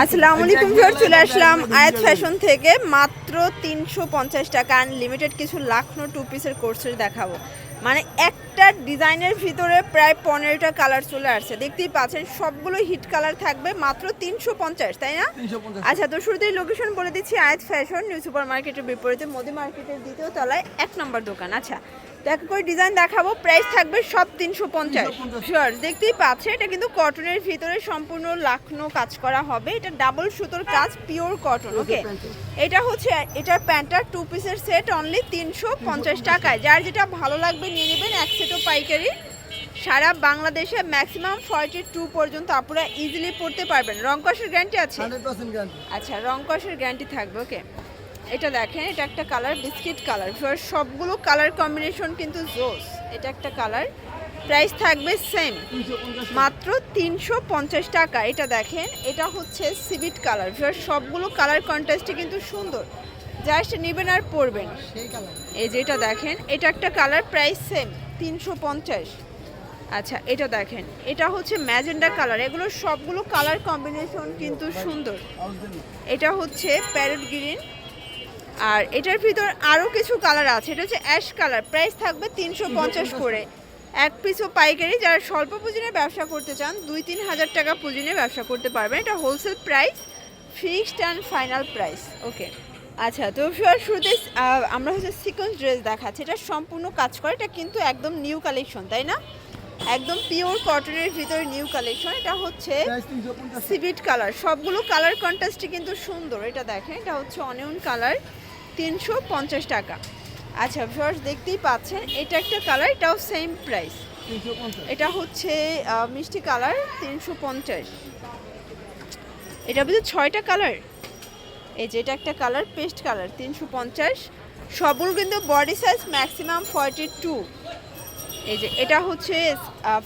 আসসালামু আলাইকুম ভিউয়ার চলে আসলাম আয়াত ফ্যাশন থেকে। মাত্র তিনশো পঞ্চাশ টাকা আনলিমিটেড কিছু লাখনো টু পিসের কোর্সের দেখাবো। মানে একটা ডিজাইনের ভিতরে প্রায় পনেরোটা কালার চলে আসছে। দেখতেই পাচ্ছেন সবগুলো হিট কালার থাকবে মাত্র তিনশো পঞ্চাশ তাই না? আচ্ছা তো শুরুতেই লোকেশন বলে দিচ্ছি আয়াত ফ্যাশন নিউ সুপার মার্কেটের বিপরীতে মোদি মার্কেটের দ্বিতীয় তলায় এক নম্বর দোকান। আচ্ছা তো এক করে ডিজাইন দেখাবো প্রাইস থাকবে সব তিনশো পঞ্চাশ। শিওর দেখতেই পাচ্ছে এটা কিন্তু কটনের ভিতরে সম্পূর্ণ লাখনো কাজ করা হবে। এটা ডাবল সুতোর কাজ পিওর কটন ওকে এটা হচ্ছে এটার প্যান্টটা টু পিসের সেট অনলি তিনশো পঞ্চাশ টাকায়। যার যেটা ভালো লাগবে নিয়ে নেবেন এক সেটও পাইকারি। সারা বাংলাদেশে ম্যাক্সিমাম ফর্টি টু পর্যন্ত আপনারা ইজিলি পড়তে পারবেন। রংকসের গ্যারান্টি আছে? আচ্ছা রং কষের গ্যারান্টি থাকবে ওকে এটা দেখেন, এটা একটা কালার বিস্কিট কালার সবগুলো কালার কম্বিনেশন কিন্তু জোস। এটা একটা কালার প্রাইস থাকবে সেম মাত্র তিনশো পঞ্চাশ টাকা। এটা দেখেন, এটা হচ্ছে সিভিট কালার সবগুলো কালার কন্ট্রাস্টে কিন্তু সুন্দর। জাস্ট নেবেন আর পরবেন। এই যে এটা দেখেন, এটা একটা কালার প্রাইস সেম তিনশো পঞ্চাশ। আচ্ছা এটা দেখেন, এটা হচ্ছে ম্যাজেন্ডা কালার এগুলো সবগুলো কালার কম্বিনেশন কিন্তু সুন্দর। এটা হচ্ছে প্যারেট গ্রিন আর এটার ভিতর আরও কিছু কালার আছে। এটা হচ্ছে অ্যাশ কালার। প্রাইস থাকবে তিনশো পঞ্চাশ করে। এক পিসও পাইকারি। যারা স্বল্প পুঁজি নিয়ে ব্যবসা করতে চান দুই তিন হাজার টাকা পুঁজি নিয়ে ব্যবসা করতে পারবেন। এটা wholesale price fixed and final price okay আচ্ছা তো শুরুতে আমরা হচ্ছে সিকোয়েন্স ড্রেস দেখাচ্ছি। এটা সম্পূর্ণ কাজ করে। এটা কিন্তু একদম নিউ কালেকশন তাই না? একদম পিওর কটনের ভিতরে নিউ কালেকশন এটা হচ্ছে সিভিট কালার সবগুলো কালার কন্ট্রাস্টই কিন্তু সুন্দর। এটা দেখেন এটা হচ্ছে অনিয়ন কালার তিনশো পঞ্চাশ টাকা। আচ্ছা ভিউয়ার্স দেখতেই পাচ্ছেন এটা একটা কালার এটাও সেম প্রাইস এটা হচ্ছে মিষ্টি কালার তিনশো পঞ্চাশ। এটা বুঝি ছয়টা কালার এই যে এটা একটা কালার পেস্ট কালার তিনশো পঞ্চাশ। সবগুলো কিন্তু body size maximum forty two এই যে এটা হচ্ছে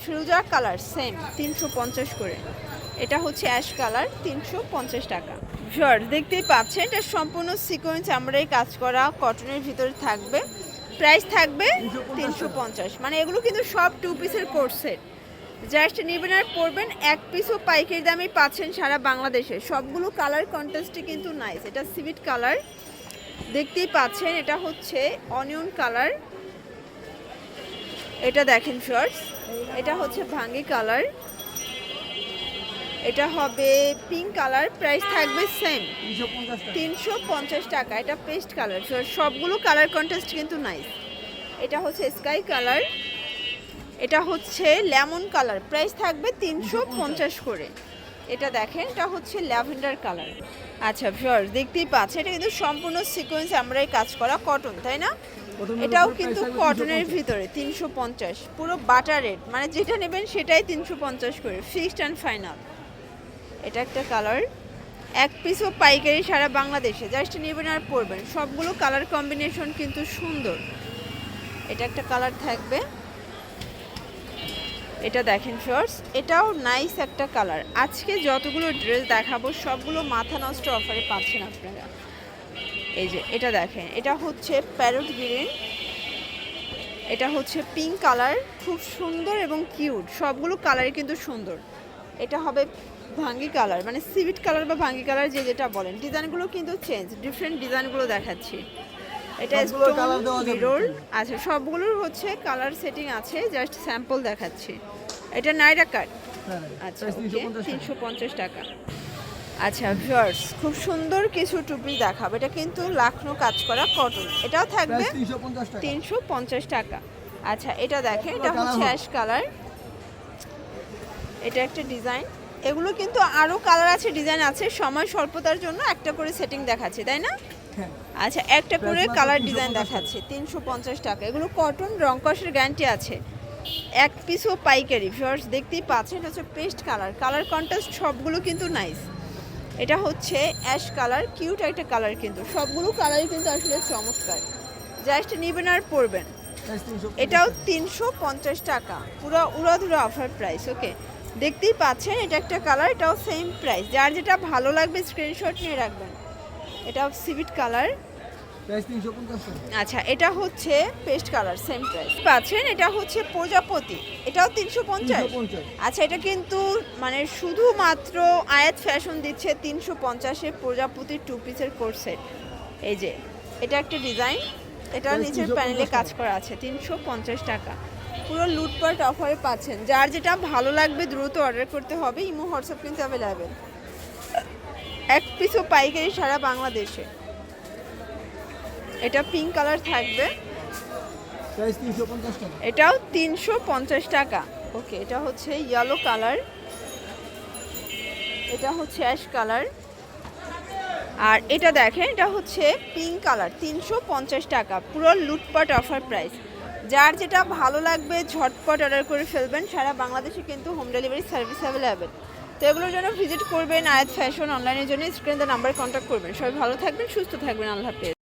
ফিরোজা কালার সেম তিনশো পঞ্চাশ করে। এটা হচ্ছে অ্যাশ কালার তিনশো পঞ্চাশ টাকা। শর্ট দেখতেই পাচ্ছেন, এটা সম্পূর্ণ সিকোয়েন্স আমরাই কাজ করা কটনের ভিতরে থাকবে। প্রাইস থাকবে তিনশো পঞ্চাশ মানে এগুলো কিন্তু সব টু পিসের কোর্সের জাস্ট নেবেন আর পরবেন, এক পিসও পাইকারি দামে পাচ্ছেন সারা বাংলাদেশে। সবগুলো কালার কন্ট্রাস্টে কিন্তু নাইস এটা সিভিট কালার দেখতেই পাচ্ছেন, এটা হচ্ছে অনিয়ন কালার এটা দেখেন শর্টস এটা হচ্ছে ভাঙ্গি কালার এটা হবে পিঙ্ক কালার প্রাইস থাকবে সেম তিনশো পঞ্চাশ টাকা। এটা পেস্ট কালার সবগুলো কালার কন্ট্রাস্ট কিন্তু নাইস এটা হচ্ছে স্কাই কালার এটা হচ্ছে লেমন কালার প্রাইস থাকবে তিনশো পঞ্চাশ করে। এটা দেখেন এটা হচ্ছে ল্যাভেন্ডার কালার আচ্ছা ভিউয়ার্স দেখতেই পাচ্ছেন এটা কিন্তু সম্পূর্ণ সিকোয়েন্স আমরাই কাজ করা কটন তাই না? এটাও কিন্তু কটনের ভিতরে তিনশো পঞ্চাশ। পুরো বাটার রেট মানে যেটা নেবেন সেটাই তিনশো পঞ্চাশ করে ফিক্সড অ্যান্ড ফাইনাল এটা একটা কালার এক পিসও পাইকারি সারা বাংলাদেশে জাস্ট নেবেন আর পরবেন। সবগুলো কালার কম্বিনেশন কিন্তু সুন্দর। এটা একটা কালার থাকবে। এটা দেখেন শর্টস এটাও নাইস একটা কালার আজকে যতগুলো ড্রেস দেখাবো, সবগুলো মাথা নষ্ট অফারে পাচ্ছেন আপনারা। এই যে, এটা দেখেন, এটা হচ্ছে প্যারট গ্রিন এটা হচ্ছে পিঙ্ক কালার খুব সুন্দর এবং কিউট সবগুলো কালারই কিন্তু সুন্দর। এটা হবে ভাঙ্গি কালার মানে সিভিট কালার বা ভাঙ্গি কালার যে যেটা বলেন ডিজাইনগুলো কিন্তু চেঞ্জ ডিফারেন্ট ডিজাইনগুলো দেখাচ্ছি। এটা মিরর আচ্ছা সবগুলোর হচ্ছে কালার সেটিং আছে জাস্ট স্যাম্পল দেখাচ্ছি। এটা নাইরা কাট আচ্ছা তিনশো পঞ্চাশ টাকা। আচ্ছা ভিউয়ার্স খুব সুন্দর কিছু টুপি দেখাবো। এটা কিন্তু লাখনো কাজ করা কটন এটাও থাকবে তিনশো পঞ্চাশ টাকা। আচ্ছা এটা দেখেন এটা হচ্ছে অ্যাশ কালার এটা একটা ডিজাইন এগুলো কিন্তু আরও কালার আছে ডিজাইন আছে। সময় স্বল্পতার জন্য একটা করে সেটিং দেখাচ্ছি তাই না? আচ্ছা একটা করে কালার ডিজাইন। দেখাচ্ছে তিনশো পঞ্চাশ টাকা। এগুলো কটন রংকসের গ্যারান্টি আছে। এক পিসও পাইকারি ভিউয়ার্স দেখতেই পাচ্ছেন এটা হচ্ছে পেস্ট কালার কালার কন্ট্রাস্ট সবগুলো কিন্তু নাইস এটা হচ্ছে অ্যাশ কালার কিউট একটা কালার কিন্তু। সবগুলো কালারই কিন্তু আসলে চমৎকার। জাস্ট নেবেন আর পরবেন। এটাও তিনশো পঞ্চাশ টাকা। পুরো উড়াধুরা অফার প্রাইস ওকে দেখতেই পাচ্ছেন এটা একটা কালার এটাও সেম প্রাইস যার যেটা ভালো লাগবে স্ক্রিনশট নিয়ে রাখবেন। এটাও সিভিট কালার আচ্ছা এটা হচ্ছে পেস্ট কালার সেম প্রাইস পাচ্ছেন এটা হচ্ছে প্রজাপতি। এটাও তিনশো পঞ্চাশ। আচ্ছা এটা কিন্তু মানে শুধুমাত্র আয়াত ফ্যাশন দিচ্ছে তিনশো পঞ্চাশে প্রজাপতির টু পিসের কোর্সেট এই যে এটা একটা ডিজাইন এটা নিচের প্যানেলে কাজ করা আছে তিনশো পঞ্চাশ টাকা। পুরো লুটপাট অফারে পাচ্ছেন। যার যেটা ভালো লাগবে দ্রুত অর্ডার করতে হবে। ইমো হোয়াটসঅ্যাপ কিন্তু অ্যাভেলেবেল এক পিসও পাইকারি সারা বাংলাদেশে। এটা পিঙ্ক কালার থাকবে। এটাও তিনশো পঞ্চাশ টাকা। ওকে এটা হচ্ছে ইয়েলো কালার এটা হচ্ছে অ্যাশ কালার আর এটা দেখেন এটা হচ্ছে পিঙ্ক কালার তিনশো পঞ্চাশ টাকা। পুরো লুটপাট অফার প্রাইস যার যেটা ভালো লাগবে, ঝটপট অর্ডার করে ফেলবেন। সারা বাংলাদেশে কিন্তু হোম ডেলিভারি সার্ভিস অ্যাভেলেবেল তো এগুলোর জন্য ভিজিট করবেন আয়াত ফ্যাশন অনলাইনের জন্য স্ক্রিনে নাম্বার কন্ট্যাক্ট করবেন। সবাই ভালো থাকবেন, সুস্থ থাকবেন, আল্লাহ হাফেজ।